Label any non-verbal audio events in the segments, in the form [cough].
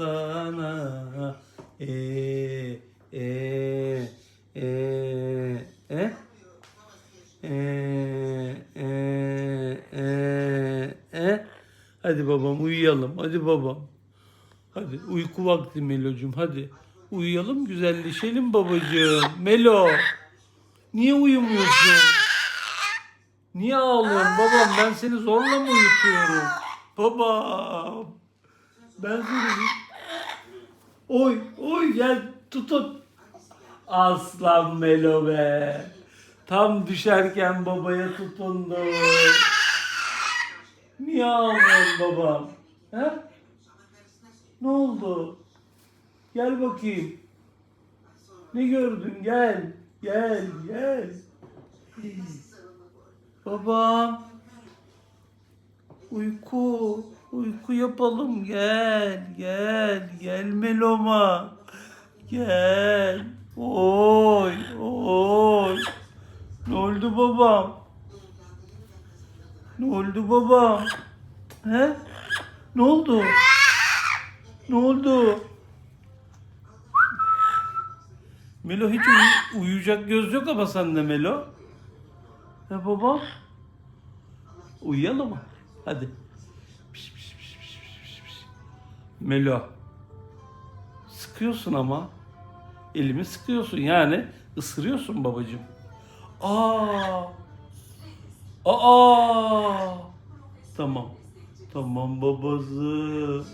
sana e e e e e e e e Hadi babam uyuyalım. Hadi babam. Hadi uyku vakti Melo'cum hadi. Uyuyalım güzelleşelim babacığım. Melo. Niye uyumuyorsun? Niye ağlıyorsun babam? Ben seni zorla mı uyutuyorum? Babam. Ben seni... Oy oy gel tutun. Aslan Melo be. Tam düşerken babaya tutundu. Niye ağlıyorsun babam? He? Ne oldu? Gel bakayım. Ne gördün? Gel. Gel, gel. Baba. Uyku. Uyku yapalım. Gel, gel. Gel Meloma. Gel. Oy, oy. Ne oldu babam? Ne oldu babam? He? Ne oldu? Ne oldu? Melo hiç uyu- uyuyacak göz yok ama sende Melo. He baba? Uyuyalım mı? Hadi. Melo. Sıkıyorsun ama. Elimi sıkıyorsun yani. ısırıyorsun babacığım. Aa. Aa. Tamam. Tamam babası.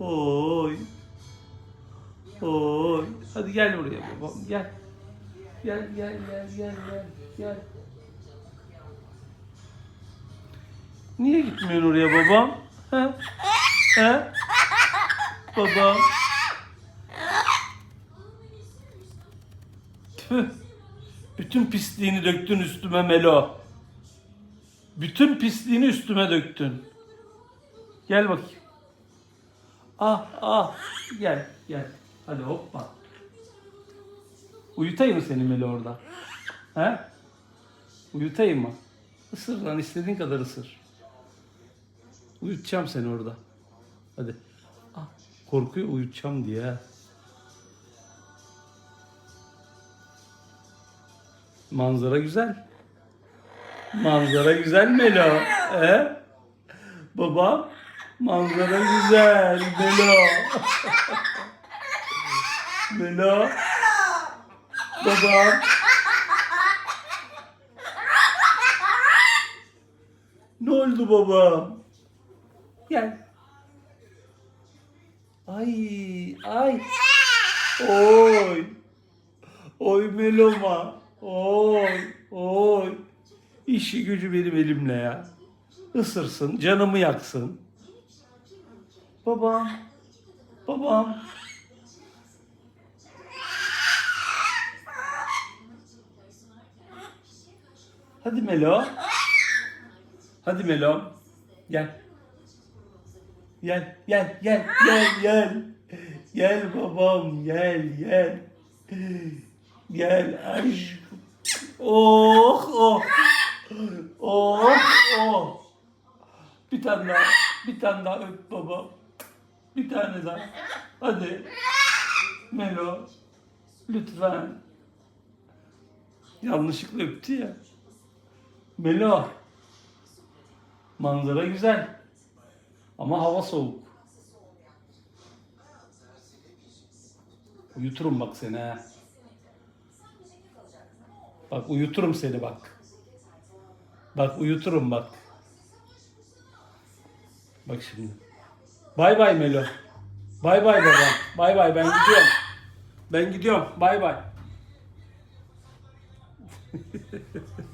Oy. Oy. Hadi gel buraya babam gel. Gel gel gel gel gel gel. Niye gitmiyorsun oraya babam? He? He? Babam. Bütün pisliğini döktün üstüme Melo. Bütün pisliğini üstüme döktün. Gel bakayım. Ah ah gel gel. Hadi hoppa. Uyutayım mı seni Melo orada? He? Uyutayım mı? Isır lan istediğin kadar ısır. Uyutacağım seni orada. Hadi. Ah, korkuyor uyutacağım diye. Manzara güzel. Manzara güzel Melo. He? Baba manzara güzel Melo. Melo. Babam. Ne oldu babam? Gel. Ay, ay. Oy. Oy Meloma. Oy, oy. İşi gücü benim elimle ya. Isırsın, canımı yaksın. Babam. Babam. Hadi Melo. Hadi Melo. Gel. Gel, gel, gel, gel, gel. Gel babam, gel, gel. Gel aşkım. Oh, oh. Oh, oh. Bir tane daha, bir tane daha öp baba. Bir tane daha. Hadi. Melo. Lütfen. Yanlışlıkla öptü ya. Melo. Manzara güzel. Ama hava soğuk. Uyuturum bak seni ha. Bak uyuturum seni bak. Bak uyuturum bak. Bak şimdi. Bay bay Melo. Bay bay baba. Bay bay ben gidiyorum. Ben gidiyorum. Bay bay. [laughs]